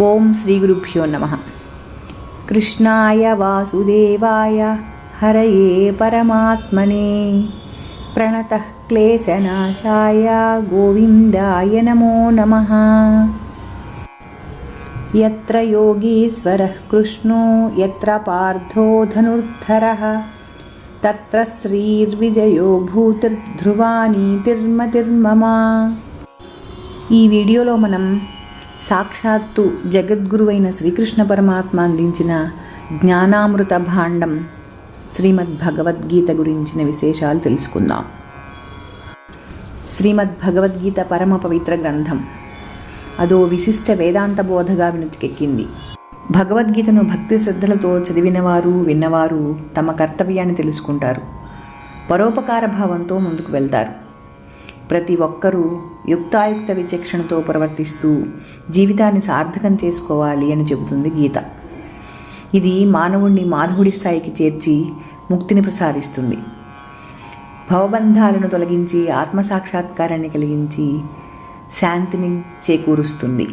ఓం శ్రీ గురుభ్యో నమ. కృష్ణాయ వాసుదేవాయ హరయే పరమాత్మనే. ప్రణత క్లేశనాశాయ గోవిందాయ నమో నమ. ఎత్ర యోగీశ్వర కృష్ణో ఎత్ర పార్థో ధనుర్ధర. తత్ర శ్రీర్విజయో భూతిర్ధ్రువానీతిర్మతిర్మమ. ఈ వీడియోలో మనం సాక్షాత్తు జగద్గురువైన శ్రీకృష్ణ పరమాత్మ అందించిన జ్ఞానామృత భాండం శ్రీమద్ భగవద్గీత గురించిన విశేషాలు తెలుసుకుందాం. శ్రీమద్ భగవద్గీత పరమ పవిత్ర గ్రంథం. అదో విశిష్ట వేదాంత బోధగా వినుతికెక్కింది. భగవద్గీతను భక్తి శ్రద్ధలతో చదివినవారు విన్నవారు తమ కర్తవ్యాన్ని తెలుసుకుంటారు. పరోపకార భావంతో ముందుకు వెళ్తారు. ప్రతి ఒక్కరూ యుక్తాయుక్త విచక్షణతో ప్రవర్తిస్తూ జీవితాన్ని సార్థకం చేసుకోవాలి అని చెబుతుంది గీత. ఇది మానవుణ్ణి మాధవుడి స్థాయికి చేర్చి ముక్తిని ప్రసాదిస్తుంది. భవబంధాలను తొలగించి ఆత్మసాక్షాత్కారాన్ని కలిగించి శాంతిని చేకూరుస్తుంది.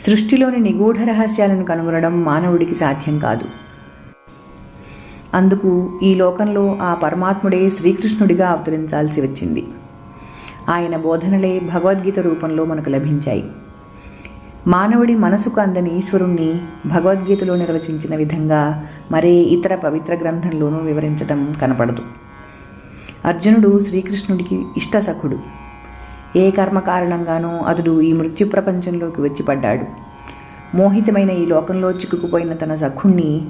సృష్టిలోని నిగూఢ రహస్యాలను కనుగొనడం మానవుడికి సాధ్యం కాదు. అందుకు ఈ లోకంలో ఆ పరమాత్ముడే శ్రీకృష్ణుడిగా అవతరించాల్సి వచ్చింది. ఆయన బోధనలే భగవద్గీత రూపంలో మనకు లభించాయి. మానవుడి మనసుకు అందని ఈశ్వరుణ్ణి భగవద్గీతలో నిర్వచించిన విధంగా మరే ఇతర పవిత్ర గ్రంథంలోనూ వివరించటం కనపడదు. అర్జునుడు శ్రీకృష్ణుడికి ఇష్టసఖుడు. ఏ కర్మ కారణంగానో అతడు ఈ మృత్యు ప్రపంచంలోకి వచ్చి పడ్డాడు. మోహితమైన ఈ లోకంలో చిక్కుకుపోయిన తన సఖుణ్ణి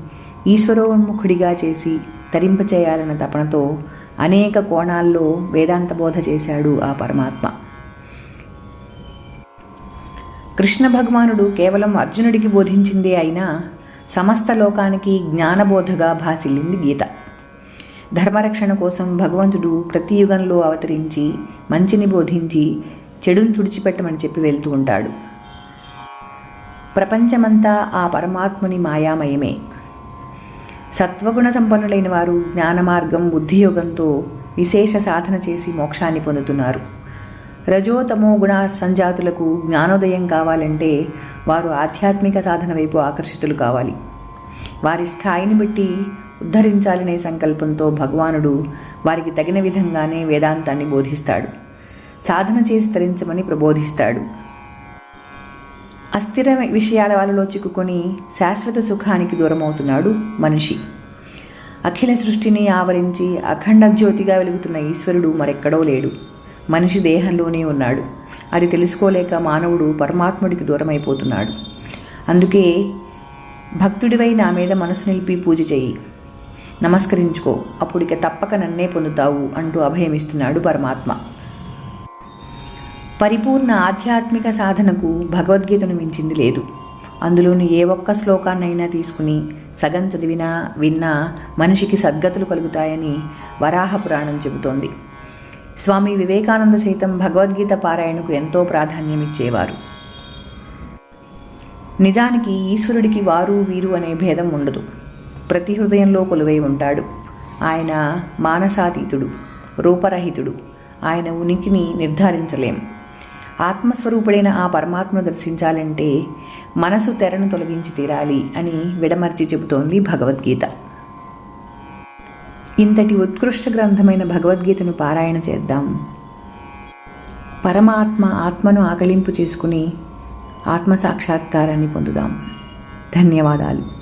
ఈశ్వరోన్ముఖుడిగా చేసి తరింపచేయాలన్న తపనతో అనేక కోణాల్లో వేదాంత బోధ చేశాడు ఆ పరమాత్మ. కృష్ణ భగవానుడు కేవలం అర్జునుడికి బోధించిందే అయినా సమస్త లోకానికి జ్ఞానబోధగా భాసిల్లింది గీత. ధర్మరక్షణ కోసం భగవంతుడు ప్రతి యుగంలో అవతరించి మంచిని బోధించి చెడును తుడిచిపెట్టమని చెప్పి వెళ్తూ ఉంటాడు. ప్రపంచమంతా ఆ పరమాత్ముని మాయామయమే. సత్వగుణ సంపన్నులైన వారు జ్ఞాన మార్గం బుద్ధియోగంతో విశేష సాధన చేసి మోక్షాన్ని పొందుతున్నారు. రజోతమో గుణ సంజాతులకు జ్ఞానోదయం కావాలంటే వారు ఆధ్యాత్మిక సాధన వైపు ఆకర్షితులు కావాలి. వారి స్థాయిని బట్టి ఉద్ధరించాలనే సంకల్పంతో భగవానుడు వారికి తగిన విధంగానే వేదాంతాన్ని బోధిస్తాడు. సాధన చేసి తరించమని ప్రబోధిస్తాడు. అస్థిర విషయాల వలలో చిక్కుకొని శాశ్వత సుఖానికి దూరమవుతున్నాడు మనిషి. అఖిల సృష్టిని ఆవరించి అఖండ జ్యోతిగా వెలుగుతున్న ఈశ్వరుడు మరెక్కడో లేడు. మనిషి దేహంలోనే ఉన్నాడు. అది తెలుసుకోలేక మానవుడు పరమాత్ముడికి దూరమైపోతున్నాడు. అందుకే భక్తుడివై నా మీద మనసు నిలిపి పూజ చెయ్యి. నమస్కరించుకో. అప్పుడిక తప్పక నన్నే పొందుతావు అంటూ అభయమిస్తున్నాడు పరమాత్మ. పరిపూర్ణ ఆధ్యాత్మిక సాధనకు భగవద్గీతను మించింది లేదు. అందులోని ఏ ఒక్క శ్లోకాన్నైనా తీసుకుని సగం చదివినా విన్నా మనిషికి సద్గతులు కలుగుతాయని వరాహ పురాణం చెబుతోంది. స్వామి వివేకానంద సైతం భగవద్గీత పారాయణకు ఎంతో ప్రాధాన్యం ఇచ్చేవారు నిజానికి ఈశ్వరుడికి వారు వీరు అనే భేదం ఉండదు. ప్రతి హృదయంలో కొలువై ఉంటాడు. ఆయన మానసాతీతుడు రూపరహితుడు. ఆయన ఉనికిని నిర్ధారించలేం. ఆత్మస్వరూపుడైన ఆ పరమాత్మను దర్శించాలంటే మనసు తెరను తొలగించి తీరాలి అని విడమర్చి చెబుతోంది భగవద్గీత. ఇంతటి ఉత్కృష్ట గ్రంథమైన భగవద్గీతను పారాయణ చేద్దాం. పరమాత్మ ఆత్మను ఆకలింపు చేసుకుని ఆత్మసాక్షాత్కారాన్ని పొందుదాం. ధన్యవాదాలు.